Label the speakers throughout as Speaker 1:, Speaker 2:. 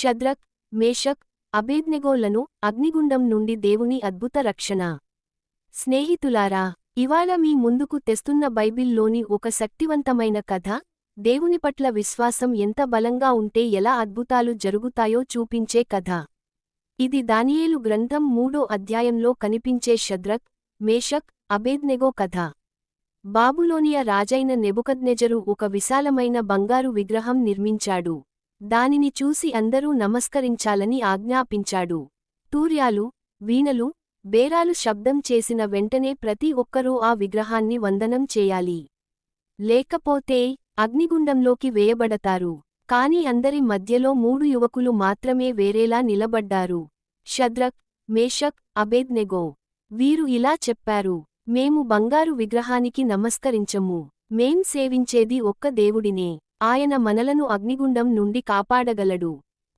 Speaker 1: Shadrach Meshach అబేద్నెగోలను అగ్నిగుండం నుండి దేవుని అద్భుత రక్షణ. స్నేహితులారా ఇవాళ మీ ముందుకు తెస్తున్న బైబిల్లోని ఒక శక్తివంతమైన కథ దేవుని పట్ల విశ్వాసం ఎంత బలంగా ఉంటే ఎలా అద్భుతాలు జరుగుతాయో చూపించే కథ. ఇది దానియేలు గ్రంథం మూడో అధ్యాయంలో కనిపించే షద్రక్ మేషక్ అబేద్నెగో కథ. బాబులోనియ రాజైన నెబుకద్నెజరు ఒక విశాలమైన బంగారు విగ్రహం నిర్మించాడు. దానిని చూసి అందరూ నమస్కరించాలని ఆజ్ఞాపించాడు. తూర్యాలు వీణలు బేరాలు శబ్దం చేసిన వెంటనే ప్రతి ఒక్కరూ ఆ విగ్రహాన్ని వందనం చేయాలి. లేకపోతే అగ్నిగుండంలోకి వేయబడతారు. కాని అందరి మధ్యలో మూడు యువకులు మాత్రమే వేరేలా నిలబడ్డారు. షద్రక్ మేషక్ అబేద్నెగో వీరు ఇలా చెప్పారు. మేము బంగారు విగ్రహానికి నమస్కరించము. మేం సేవించేది ఒక్క దేవుడినే. ఆయన మనలను అగ్నిగుండం నుండి కాపాడగలడు.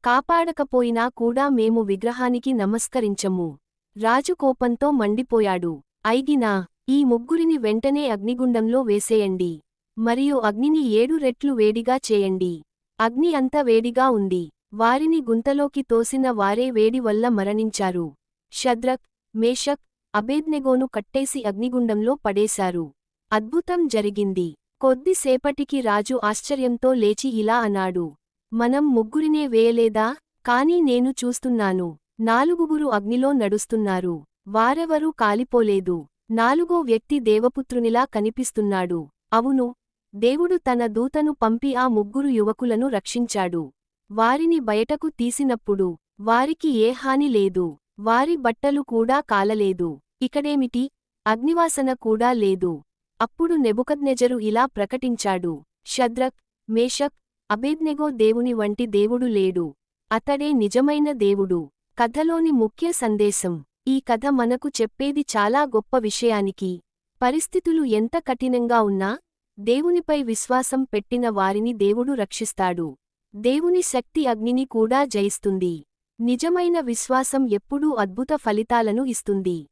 Speaker 1: కాపాడకపోయినా కూడా మేము విగ్రహానికి నమస్కరించము. రాజు కోపంతో మండిపోయాడు. ఐగినా ఈ ముగ్గురిని వెంటనే అగ్నిగుండంలో వేసేయండి. మరియు అగ్నిని ఏడు రెట్లు వేడిగా చేయండి. అగ్ని అంత వేడిగా ఉంది. వారిని గుంతలోకి తోసిన వారే వేడి వల్ల మరణించారు. షద్రక్ మేషక్ అబేద్నెగోను కట్టేసి అగ్నిగుండంలో పడేశారు. అద్భుతం జరిగింది. కొద్దిసేపటికి రాజు ఆశ్చర్యంతో లేచి ఇలా అన్నాడు. మనం ముగ్గురినే వేయలేదా? కాని నేను చూస్తున్నాను. నాలుగుగురు అగ్నిలో నడుస్తున్నారు. వారెవరూ కాలిపోలేదు. నాలుగో వ్యక్తి దేవపుత్రునిలా కనిపిస్తున్నాడు. అవును దేవుడు తన దూతను పంపి ఆ ముగ్గురు యువకులను రక్షించాడు. వారిని బయటకు తీసినప్పుడు వారికి ఏ హాని లేదు. వారి బట్టలు కూడా కాలలేదు. ఇకడేమిటి అగ్నివాసన కూడా లేదు. అప్పుడు నెబుకద్నెజరు ఇలా ప్రకటించాడు షద్రక్ మేషక్ అబేద్నెగో దేవుని వంటి దేవుడు లేడు. అతడే నిజమైన దేవుడు. కథలోని ముఖ్య సందేశం. ఈ కథ మనకు చెప్పేది చాలా గొప్ప విషయానికి. పరిస్థితులు ఎంత కఠినంగా ఉన్నా దేవునిపై విశ్వాసం పెట్టిన వారిని దేవుడు రక్షిస్తాడు. దేవుని శక్తి అగ్నిని కూడా జయిస్తుంది. నిజమైన విశ్వాసం ఎప్పుడూ అద్భుత ఫలితాలను ఇస్తుంది.